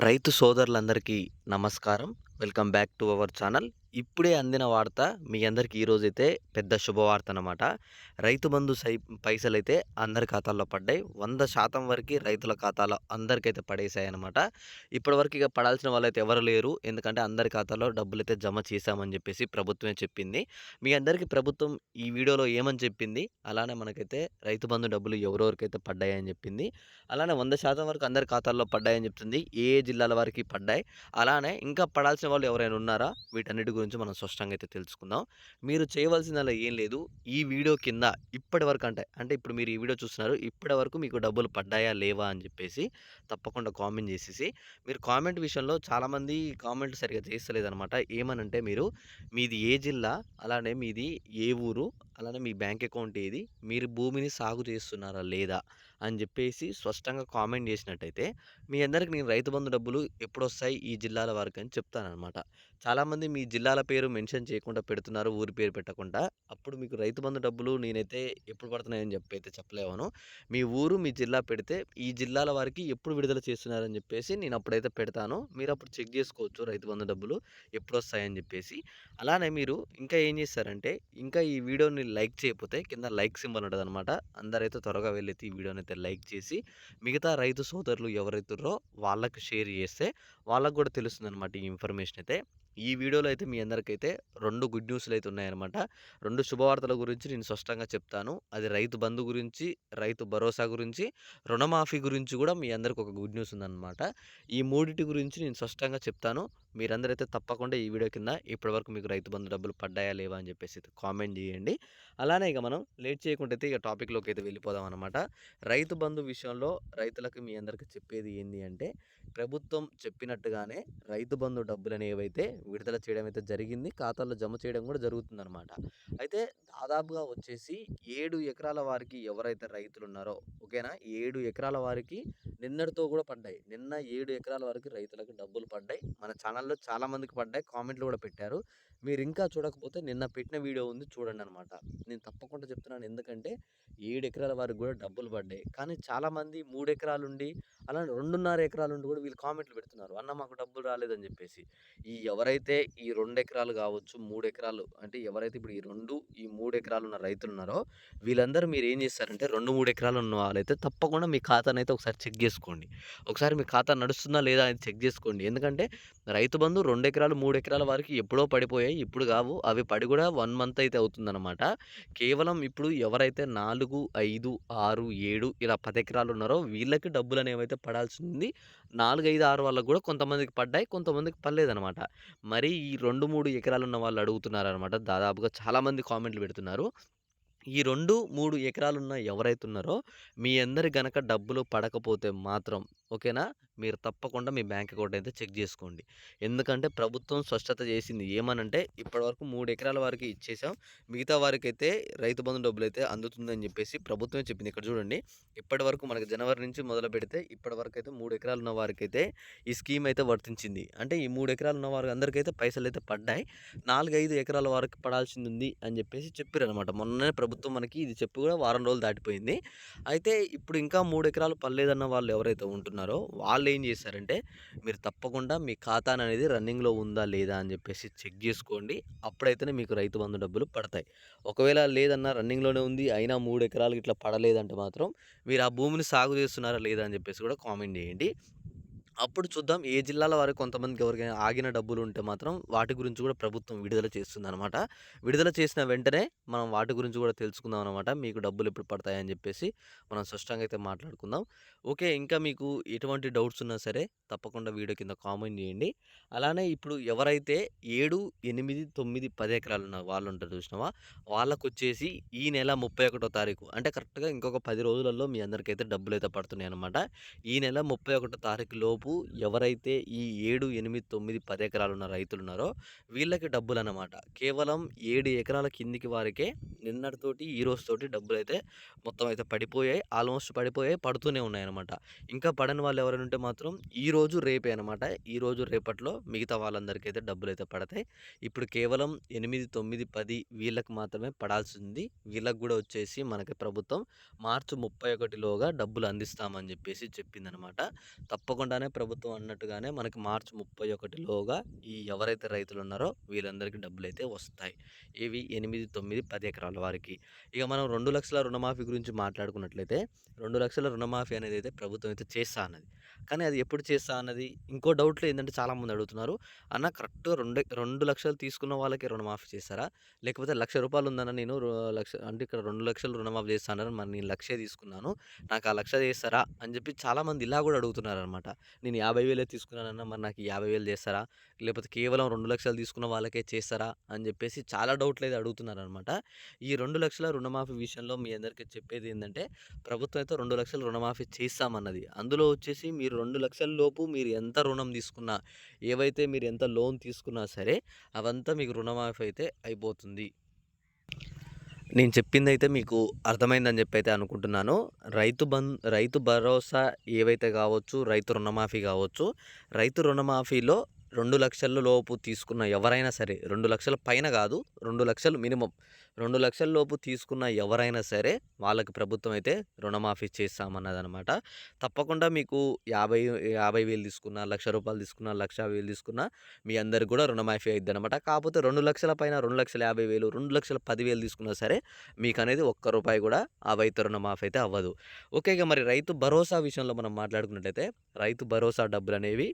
రైతు సోదరులందరికీ నమస్కారం. Welcome back to our channel. ఇప్పుడే అందిన వార్త మీ అందరికీ ఈరోజైతే పెద్ద శుభవార్త అనమాట. రైతు బంధు సై పైసలైతే అందరి ఖాతాల్లో పడ్డాయి. వంద శాతం వరకు రైతుల ఖాతాలో అందరికైతే పడేశాయన్నమాట. ఇప్పటివరకు ఇక పడాల్సిన వాళ్ళైతే ఎవరు లేరు. ఎందుకంటే అందరి ఖాతాలో డబ్బులైతే జమ చేశామని చెప్పేసి ప్రభుత్వమే చెప్పింది. మీ అందరికీ ప్రభుత్వం ఈ వీడియోలో ఏమని చెప్పింది? అలానే మనకైతే రైతు బంధు డబ్బులు ఎవరెవరికైతే పడ్డాయని చెప్పింది. అలానే 100% వరకు అందరి ఖాతాల్లో పడ్డాయని చెప్తుంది. ఏ ఏ జిల్లాల వారికి పడ్డాయి? అలానే ఇంకా పడాల్సిన వాళ్ళు ఎవరైనా ఉన్నారా? వీటన్నిటి గురించి మనం స్పష్టంగా అయితే తెలుసుకుందాం. మీరు చేయవలసిందల్లా ఏం లేదు. ఈ వీడియో కింద ఇప్పటి వరకు అంటే, అంటే ఇప్పుడు మీరు ఈ వీడియో చూస్తున్నారు. ఇప్పటి వరకు మీకు డబ్బులు పడ్డాయా? లేవా? అని చెప్పేసి తప్పకుండా కామెంట్ చేసేసి మీరు కామెంట్ విషయంలో చాలామంది కామెంట్ సరిగ్గా చేస్తలేదనమాట. ఏమనంటే మీరు మీది ఏ జిల్లా? అలానే మీది ఏ ఊరు? అలానే మీ బ్యాంక్ అకౌంట్ ఏది? మీరు భూమిని సాగు చేస్తున్నారా? లేదా? అని చెప్పేసి స్పష్టంగా కామెంట్ చేసినట్టయితే మీ అందరికి నేను రైతు బంధు డబ్బులు ఎప్పుడొస్తాయి ఈ జిల్లాల వారికి అని చెప్తాననమాట. చాలామంది మీ జిల్లాల పేరు మెన్షన్ చేయకుండా పెడుతున్నారు. ఊరి పేరు పెట్టకుండా. అప్పుడు మీకు రైతు బంధు డబ్బులు నేనైతే ఎప్పుడు పడుతున్నాయని చెప్పి అయితే చెప్పలేను. మీ ఊరు, మీ జిల్లా పెడితే ఈ జిల్లాల వారికి ఎప్పుడు విడుదల చేస్తున్నారని చెప్పేసి నేను అప్పుడైతే పెడతాను. మీరు అప్పుడు చెక్ చేసుకోవచ్చు రైతు బంధు డబ్బులు ఎప్పుడొస్తాయని చెప్పేసి. అలానే మీరు ఇంకా ఏం చేస్తారంటే ఇంకా ఈ వీడియోని లైక్ చేయకపోతే కింద లైక్ సింబల్ ఉంటుంది అనమాట అందరైతే త్వరగా వెళ్ళైతే ఈ అయితే లైక్ చేసి మిగతా రైతు సోదరులు ఎవరైతుర్రో వాళ్ళకి షేర్ చేస్తే వాళ్ళకి కూడా తెలుస్తుందనమాట ఈ ఇన్ఫర్మేషన్ అయితే. ఈ వీడియోలో అయితే మీ అందరికైతే రెండు గుడ్ న్యూస్‌లు అయితే ఉన్నాయన్నమాట. రెండు శుభవార్తల గురించి నేను స్పష్టంగా చెప్తాను. అది రైతు బంధు గురించి, రైతు భరోసా గురించి, రుణమాఫీ గురించి కూడా మీ అందరికి ఒక గుడ్ న్యూస్ ఉందన్నమాట. ఈ మూడిటి గురించి నేను స్పష్టంగా చెప్తాను. మీరందరైతే తప్పకుండా ఈ వీడియో కింద ఇప్పటివరకు మీకు రైతు బంధు డబ్బులు పడ్డాయా? లేవా? అని చెప్పేసి అయితే కామెంట్ చేయండి. అలానే ఇక మనం లేట్ చేయకుండా అయితే ఇక టాపిక్‌లోకి అయితే వెళ్ళిపోదాం అనమాట. రైతు బంధు విషయంలో రైతులకు మీ అందరికీ చెప్పేది ఏంటి అంటే ప్రభుత్వం చెప్పినట్టుగానే రైతు బంధు డబ్బులు అనేవైతే విడుదల చేయడం అయితే జరిగింది. ఖాతాల్లో జమ చేయడం కూడా జరుగుతుందనమాట. అయితే దాదాపుగా వచ్చేసి ఏడు ఎకరాల వారికి ఎవరైతే రైతులున్నారో ఓకేనా? ఏడు ఎకరాల వారికి నిన్నటితో కూడా పడ్డాయి. నిన్న ఏడు ఎకరాల వరకు రైతులకు డబ్బులు పడ్డాయి. మన ఛానల్‌లో చాలా మందికి పడ్డాయి. కామెంట్‌లు కూడా పెట్టారు. మీరు ఇంకా చూడకపోతే నిన్న పెట్టిన వీడియో ఉంది చూడండి అనమాట నేను తప్పకుండా చెప్తున్నాను. ఎందుకంటే ఏడు ఎకరాల వారికి కూడా డబ్బులు పడ్డాయి. కానీ చాలామంది మూడు ఎకరాలుండి అలానే 2.5 ఎకరాలుండి కూడా వీళ్ళు కామెంట్‌లు పెడుతున్నారు. అన్న మాకు డబ్బులు రాలేదని చెప్పేసి. ఈ ఎవరైతే ఈ రెండు ఎకరాలు కావచ్చు, మూడు ఎకరాలు అంటే ఎవరైతే ఇప్పుడు ఈ రెండు ఈ మూడు ఎకరాలు ఉన్న రైతులున్నారో వీళ్ళందరూ మీరు ఏం చేస్తారంటే 2, 3 ఎకరాలు ఉన్న వాళ్ళైతే తప్పకుండా మీ ఖాతానైతే ఒకసారి చెక్ చేసుకోండి. ఒకసారి మీ ఖాతా నడుస్తుందా? లేదా? అని చెక్ చేసుకోండి. ఎందుకంటే రైతు బంధు రెండు ఎకరాలు, మూడు ఎకరాల వారికి ఎప్పుడో పడిపోయాయి. ఇప్పుడు కావు. అవి పడి కూడా వన్ మంత్ అయితే అవుతుందనమాట. కేవలం ఇప్పుడు ఎవరైతే 4, 5, 6, 7 ఇలా పది ఎకరాలు ఉన్నారో వీళ్ళకి డబ్బులు అనేవి అయితే పడాల్సింది నాలుగు ఐదు ఆరు వాళ్ళకు కూడా కొంతమందికి పడ్డాయి. కొంతమందికి పడలేదన్నమాట మరి ఈ 2, 3 ఎకరాలు ఉన్న వాళ్ళు అడుగుతున్నారనమాట. దాదాపుగా చాలామంది కామెంట్‌లు పెడుతున్నారు. ఈ 2, 3 ఎకరాలున్న ఎవరైతే ఉన్నారో మీ అందరి గనక డబ్బులు పడకపోతే మాత్రం ఓకేనా? మీరు తప్పకుండా మీ బ్యాంక్ అకౌంట్ అయితే చెక్ చేసుకోండి. ఎందుకంటే ప్రభుత్వం స్పష్టత చేసింది. ఏమనంటే ఇప్పటివరకు మూడు ఎకరాల వారికి ఇచ్చేసాం. మిగతా వారికైతే రైతు బంధు డబ్బులైతే అందుతుందని చెప్పేసి ప్రభుత్వమే చెప్పింది. ఇక్కడ చూడండి. ఇప్పటివరకు మనకి జనవరి నుంచి మొదలుపెడితే ఇప్పటివరకైతే 3 ఎకరాలు ఉన్న వారికైతే ఈ స్కీమ్ అయితే వర్తించింది. అంటే ఈ మూడు ఎకరాలు ఉన్న వారికి అందరికైతే పైసలు అయితే పడ్డాయి. 4, 5 ఎకరాల వారికి పడాల్సింది ఉంది అని చెప్పేసి చెప్పిరనమాట. మొన్ననే ప్రభుత్వం మనకి ఇది చెప్పి కూడా వారం రోజులు దాటిపోయింది. అయితే ఇప్పుడు ఇంకా మూడు ఎకరాలు పర్లేదన్న వాళ్ళు ఎవరైతే ఉంటున్నారో వాళ్ళు ఏం చేశారంటే మీరు తప్పకుండా మీ ఖాతా అనేది రన్నింగ్‌లో ఉందా? లేదా? అని చెప్పేసి చెక్ చేసుకోండి. అప్పుడైతేనే మీకు రైతు బంధు డబ్బులు పడతాయి. ఒకవేళ లేదన్నా రన్నింగ్‌లోనే ఉంది. అయినా మూడు ఎకరాలు ఇట్లా పడలేదంటే మాత్రం మీరు ఆ భూమిని సాగు చేస్తున్నారా? లేదా? అని చెప్పేసి కూడా కామెంట్ చేయండి. అప్పుడు చూద్దాం ఏ జిల్లాల వారికి కొంతమందికి ఎవరికైనా ఆగిన డబ్బులు ఉంటే మాత్రం వాటి గురించి కూడా ప్రభుత్వం విడుదల చేస్తుందనమాట. విడుదల చేసిన వెంటనే మనం వాటి గురించి కూడా తెలుసుకుందాం అనమాట. మీకు డబ్బులు ఎప్పుడు పడతాయని చెప్పేసి మనం స్పష్టంగా అయితే మాట్లాడుకుందాం. ఓకే. ఇంకా మీకు ఎటువంటి డౌట్స్ ఉన్నా సరే తప్పకుండా వీడియో కింద కామెంట్ చేయండి. అలానే ఇప్పుడు ఎవరైతే 7, 8, 9, 10 ఎకరాలు ఉన్న వాళ్ళు ఉంటారు చూసినావా? వాళ్ళకొచ్చేసి ఈ నెల 31 తారీఖు అంటే కరెక్ట్‌గా ఇంకొక పది రోజులలో మీ అందరికైతే డబ్బులు అయితే పడుతున్నాయి అనమాట ఈ నెల 31 తారీఖు లోపు ఎవరైతే ఈ 7, 8, 9, 10 ఎకరాలు ఉన్న రైతులున్నారో వీళ్ళకి డబ్బులు అన్నమాట కేవలం ఏడు ఎకరాల కిందికి వారికే నిన్నటితోటి ఈ రోజుతోటి డబ్బులైతే మొత్తం అయితే పడిపోయాయి. ఆల్మోస్ట్ పడిపోయాయి. పడుతూనే ఉన్నాయన్నమాట. ఇంకా పడని వాళ్ళు ఎవరైనా ఉంటే మాత్రం ఈరోజు, రేపే అనమాట. ఈరోజు, రేపట్లో మిగతా వాళ్ళందరికైతే డబ్బులైతే పడతాయి. ఇప్పుడు కేవలం 8, 9, 10 వీళ్ళకి మాత్రమే పడాల్సింది. వీళ్ళకి కూడా వచ్చేసి మనకి ప్రభుత్వం మార్చి ముప్పై ఒకటిలోగా డబ్బులు అందిస్తామని చెప్పేసి చెప్పిందనమాట. తప్పకుండానే ప్రభుత్వం అన్నట్టుగానే మనకి మార్చి ముప్పై ఒకటిలోగా ఈ ఎవరైతే రైతులున్నారో వీళ్ళందరికీ డబ్బులైతే వస్తాయి. ఇవి 8, 9, 10 ఎకరాల వారికి. ఇక మనం రెండు లక్షల రుణమాఫీ గురించి మాట్లాడుకున్నట్లయితే రెండు లక్షల రుణమాఫీ అనేది అయితే ప్రభుత్వం అయితే చేస్తా అన్నది. కానీ అది ఎప్పుడు చేస్తా అన్నది ఇంకో డౌట్‌లో ఏంటంటే చాలామంది అడుగుతున్నారు. అన్న కరెక్ట్‌గా రెండే 2,00,000 తీసుకున్న వాళ్ళకే రుణమాఫీ చేస్తారా? లేకపోతే లక్ష రూపాయలు ఉందన్న నేను లక్ష అంటే ఇక్కడ రెండు లక్షలు రుణమాఫీ చేస్తా అన్నారు. మరి నేను లక్షే తీసుకున్నాను. నాకు ఆ లక్ష చేస్తారా? అని చెప్పి చాలామంది ఇలా కూడా అడుగుతున్నారనమాట. నేను యాభై వేలే తీసుకున్నానన్న మరి నాకు యాభై వేలు చేస్తారా? లేకపోతే కేవలం రెండు లక్షలు తీసుకున్న వాళ్ళకే చేస్తారా? అని చెప్పేసి చాలా డౌట్‌లైతే అడుగుతున్నారనమాట. ఈ రెండు లక్షల రుణమాఫీ విషయంలో మీ అందరికీ చెప్పేది ఏంటంటే ప్రభుత్వం అయితే 2,00,000 రుణమాఫీ చేస్తామన్నది. అందులో వచ్చేసి మీరు 2,00,000 లోపు మీరు ఎంత రుణం తీసుకున్నా, ఏవైతే మీరు ఎంత లోన్ తీసుకున్నా సరే అవంతా మీకు రుణమాఫీ అయితే అయిపోతుంది. నేను చెప్పింది అయితే మీకు అర్థమైందని చెప్పైతే అనుకుంటున్నాను. రైతు బంద్ రైతు భరోసా ఏవైతే కావచ్చు, రైతు రుణమాఫీ కావచ్చు, రైతు రుణమాఫీలో 2,00,000 లోపు తీసుకున్న ఎవరైనా సరే రెండు లక్షల పైన కాదు 2,00,000 రెండు లక్షల లోపు తీసుకున్న ఎవరైనా సరే వాళ్ళకి ప్రభుత్వం అయితే రుణమాఫీ చేస్తామన్నదనమాట. తప్పకుండా మీకు యాభై యాభై వేలు తీసుకున్న లక్ష రూపాయలు తీసుకున్న లక్ష వేలు తీసుకున్న మీ అందరికి కూడా రుణమాఫీ అయిద్దనమాట. కాకపోతే రెండు లక్షల పైన 2,50,000 2,10,000 తీసుకున్నా సరే మీకనేది ఒక్క రూపాయి కూడా ఆ రైతు రుణమాఫీ అయితే అవ్వదు. ఓకే. ఇక మరి రైతు భరోసా విషయంలో మనం మాట్లాడుకున్నట్లయితే రైతు భరోసా డబ్బులు అనేవి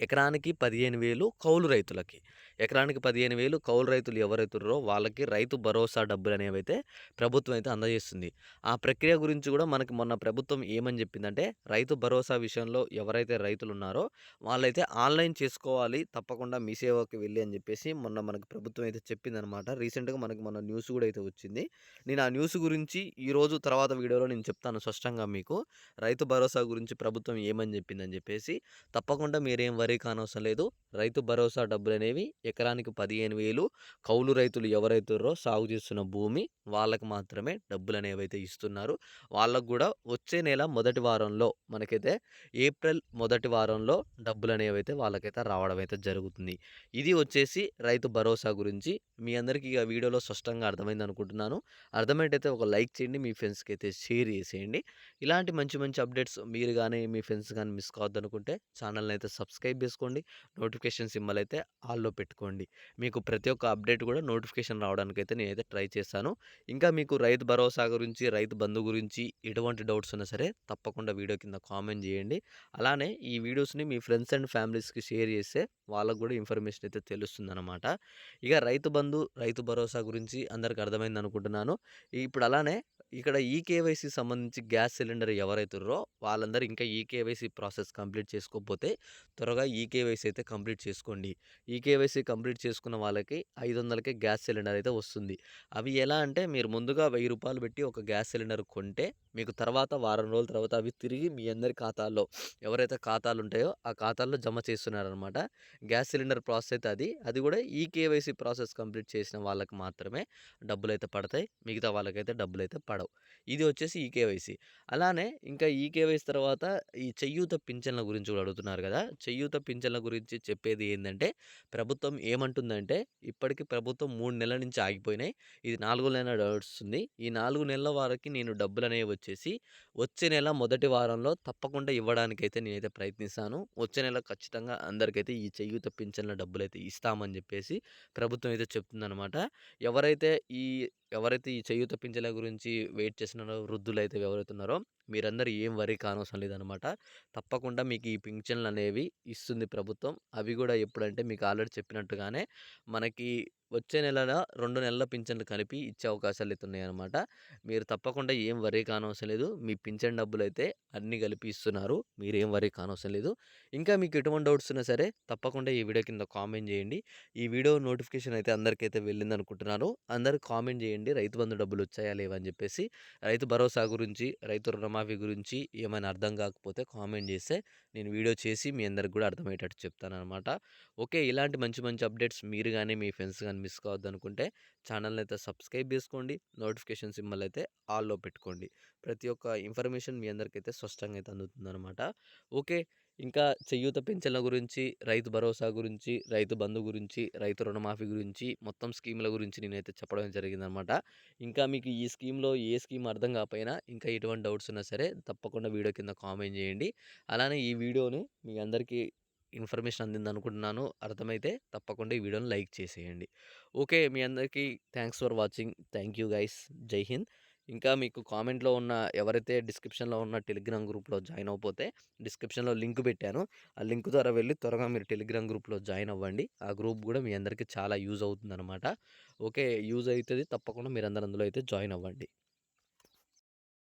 ఎకరానికి 15,000 కౌలు రైతులకి. ఎకరానికి 15,000 కౌలు రైతులు ఎవరైతున్నారో వాళ్ళకి రైతు భరోసా డబ్బులు అనేవి అయితే ప్రభుత్వం అయితే అందజేస్తుంది. ఆ ప్రక్రియ గురించి కూడా మనకి మొన్న ప్రభుత్వం ఏమని చెప్పిందంటే రైతు భరోసా విషయంలో ఎవరైతే రైతులు ఉన్నారో వాళ్ళైతే ఆన్‌లైన్ చేసుకోవాలి. తప్పకుండా మీ సేవకి వెళ్ళి అని చెప్పేసి మొన్న మనకు ప్రభుత్వం అయితే చెప్పిందనమాట. రీసెంట్‌గా మనకి మొన్న న్యూస్ కూడా అయితే వచ్చింది. నేను ఆ న్యూస్ గురించి ఈరోజు తర్వాత వీడియోలో నేను చెప్తాను స్పష్టంగా మీకు. రైతు భరోసా గురించి ప్రభుత్వం ఏమని చెప్పిందని చెప్పేసి. తప్పకుండా మీరేం వరీ కానవసరం లేదు. రైతు భరోసా డబ్బులు అనేవి ఎకరానికి 15,000 కౌలు రైతులు ఎవరైతున్నారో సాగు చేస్తున్న భూమి వాళ్ళకి మాత్రమే డబ్బులనేవైతే ఇస్తున్నారు. వాళ్ళకు కూడా వచ్చే నెల మొదటి వారంలో మనకైతే ఏప్రిల్ మొదటి వారంలో డబ్బులనేవైతే వాళ్ళకైతే రావడం అయితే జరుగుతుంది. ఇది వచ్చేసి రైతు భరోసా గురించి. మీ అందరికీ ఇక వీడియోలో స్పష్టంగా అర్థమైంది అనుకుంటున్నాను అర్థమైతే ఒక లైక్ చేయండి. మీ ఫ్రెండ్స్‌కి అయితే షేర్ చేసేయండి. ఇలాంటి మంచి మంచి అప్డేట్స్ మీరు కానీ మీ ఫ్రెండ్స్ కానీ మిస్ కావద్దనుకుంటే ఛానల్‌ని అయితే సబ్స్క్రైబ్ చేసుకోండి. నోటిఫికేషన్ సింబల్ అయితే ఆల్‌లో పెట్టుకోండి. మీకు ప్రతి ఒక్క అప్డేట్ కూడా నోటిఫికేషన్ రావడానికి అయితే నేనైతే ట్రై చేస్తాను. ఇంకా మీకు రైతు భరోసా గురించి, రైతు బంధు గురించి ఎటువంటి డౌట్స్ ఉన్నా సరే తప్పకుండా వీడియో కింద కామెంట్ చేయండి. అలానే ఈ వీడియోస్‌ని మీ ఫ్రెండ్స్ అండ్ ఫ్యామిలీస్‌కి షేర్ చేస్తే వాళ్ళకు కూడా ఇన్ఫర్మేషన్ అయితే తెలుస్తుందన్నమాట ఇక రైతు బంధు, రైతు భరోసా గురించి అందరికి అర్థమైందనుకుంటున్నాను. ఇప్పుడు అలానే ఇక్కడ ఈకేవైసీ సంబంధించి గ్యాస్ సిలిండర్ ఎవరైతుర్రో వాళ్ళందరూ ఇంకా ఈకేవైసీ ప్రాసెస్ కంప్లీట్ చేసుకోకపోతే త్వరగా ఈకేవైసీ అయితే కంప్లీట్ చేసుకోండి. ఈకేవైసీ కంప్లీట్ చేసుకున్న వాళ్ళకి 500కే గ్యాస్ సిలిండర్ అయితే వస్తుంది. అవి ఎలా అంటే మీరు ముందుగా వెయ్యి రూపాయలు పెట్టి ఒక గ్యాస్ సిలిండర్ కొంటే మీకు తర్వాత వారం రోజుల తర్వాత అవి తిరిగి మీ అందరి ఖాతాల్లో ఎవరైతే ఖాతాలు ఉంటాయో ఆ ఖాతాల్లో జమ చేస్తున్నారనమాట. గ్యాస్ సిలిండర్ ప్రాసెస్ అయితే అది. అది కూడా ఈకేవైసీ ప్రాసెస్ కంప్లీట్ చేసిన వాళ్ళకి మాత్రమే డబ్బులు అయితే పడతాయి. మిగతా వాళ్ళకైతే డబ్బులు అయితే పడతాయి పడవు. ఇది వచ్చేసి ఈకేవైసీ. అలానే ఇంకా ఈకేవైసీ తర్వాత ఈ చెయ్యూత పింఛన్ల గురించి కూడా అడుగుతున్నారు కదా! చెయ్యూత పింఛన్ల గురించి చెప్పేది ఏంటంటే ప్రభుత్వం ఏమంటుందంటే ఇప్పటికి ప్రభుత్వం మూడు నెలల నుంచి ఆగిపోయినాయి. ఇది నాలుగు నెల నడుస్తుంది. ఈ నాలుగు నెలల వారికి నేను డబ్బులనేవి వచ్చేసి వచ్చే నెల మొదటి వారంలో తప్పకుండా ఇవ్వడానికైతే నేనైతే ప్రయత్నిస్తాను. వచ్చే నెల ఖచ్చితంగా అందరికైతే ఈ చేయూత పింఛన్ల డబ్బులైతే ఇస్తామని చెప్పేసి ప్రభుత్వం అయితే చెప్తుందనమాట. ఎవరైతే ఈ ఎవరైతే ఈ చేయూత పింఛన్ల గురించి వెయిట్ చేస్తున్నారో వృద్ధులైతే ఎవరైతే ఉన్నారో మీరందరూ ఏం వరీ కానవసరం లేదనమాట. తప్పకుండా మీకు ఈ పింఛన్లు అనేవి ఇస్తుంది ప్రభుత్వం. అవి కూడా ఎప్పుడంటే మీకు ఆల్రెడీ చెప్పినట్టుగానే మనకి వచ్చే నెలల రెండు నెలల పింఛన్లు కలిపి ఇచ్చే అవకాశాలు అయితే ఉన్నాయన్నమాట. మీరు తప్పకుండా ఏం వరీ కానవసరం లేదు. మీ పింఛన్ డబ్బులు అయితే అన్నీ కలిపి ఇస్తున్నారు. మీరేం వరీ కానవసరం లేదు. ఇంకా మీకు ఎటువంటి డౌట్స్ ఉన్నా సరే తప్పకుండా ఈ వీడియో కింద కామెంట్ చేయండి. ఈ వీడియో నోటిఫికేషన్ అయితే అందరికైతే వెళ్ళిందనుకుంటున్నాను. అందరు కామెంట్ చేయండి. రైతు బంధు డబ్బులు వచ్చాయా లేవని చెప్పేసి. రైతు భరోసా గురించి, రైతు రుణమాఫీ గురించి ఏమైనా అర్థం కాకపోతే కామెంట్ చేస్తే నేను వీడియో చేసి మీ అందరికి కూడా అర్థమయ్యేటట్టు చెప్తాననమాట. ఓకే. ఇలాంటి మంచి మంచి అప్డేట్స్ మీరు కానీ మీ ఫ్రెండ్స్ కానీ మిస్ కావద్దనుకుంటే ఛానల్‌ని అయితే సబ్స్క్రైబ్ చేసుకోండి. నోటిఫికేషన్ సింబల్ అయితే ఆల్‌లో పెట్టుకోండి. ప్రతి ఒక్క ఇన్ఫర్మేషన్ మీ అందరికైతే స్పష్టంగా అయితే అందుతుందనమాట. ఓకే. ఇంకా చేయూత పెంచల గురించి, రైతు భరోసా గురించి, రైతు బంధు గురించి, రైతు రుణమాఫీ గురించి, మొత్తం స్కీముల గురించి నేనైతే చెప్పడం జరిగిందనమాట. ఇంకా మీకు ఈ స్కీమ్‌లో ఏ స్కీమ్ అర్థం కాకపోయినా, ఇంకా ఎటువంటి డౌట్స్ ఉన్నా సరే తప్పకుండా వీడియో కింద కామెంట్ చేయండి. అలానే ఈ వీడియోని మీ అందరికీ ఇన్ఫర్మేషన్ అందిందనుకుంటున్నాను. అర్థమైతే తప్పకుండా ఈ వీడియోని లైక్ చేసేయండి. ఓకే. మీ అందరికీ thanks for watching. Thank you guys. జై హింద్. ఇంకా మీకు కామెంట్‌లో ఉన్న ఎవరైతే డిస్క్రిప్షన్‌లో ఉన్న టెలిగ్రామ్ గ్రూప్‌లో జాయిన్ అవ్వకపోతే డిస్క్రిప్షన్‌లో లింక్ పెట్టాను. ఆ లింక్ ద్వారా వెళ్ళి త్వరగా మీరు టెలిగ్రామ్ గ్రూప్‌లో జాయిన్ అవ్వండి. ఆ గ్రూప్ కూడా మీ అందరికీ చాలా యూజ్ అవుతుందనమాట. ఓకే. యూజ్ అవుతుంది తప్పకుండా మీరందరూ అందులో అయితే జాయిన్ అవ్వండి.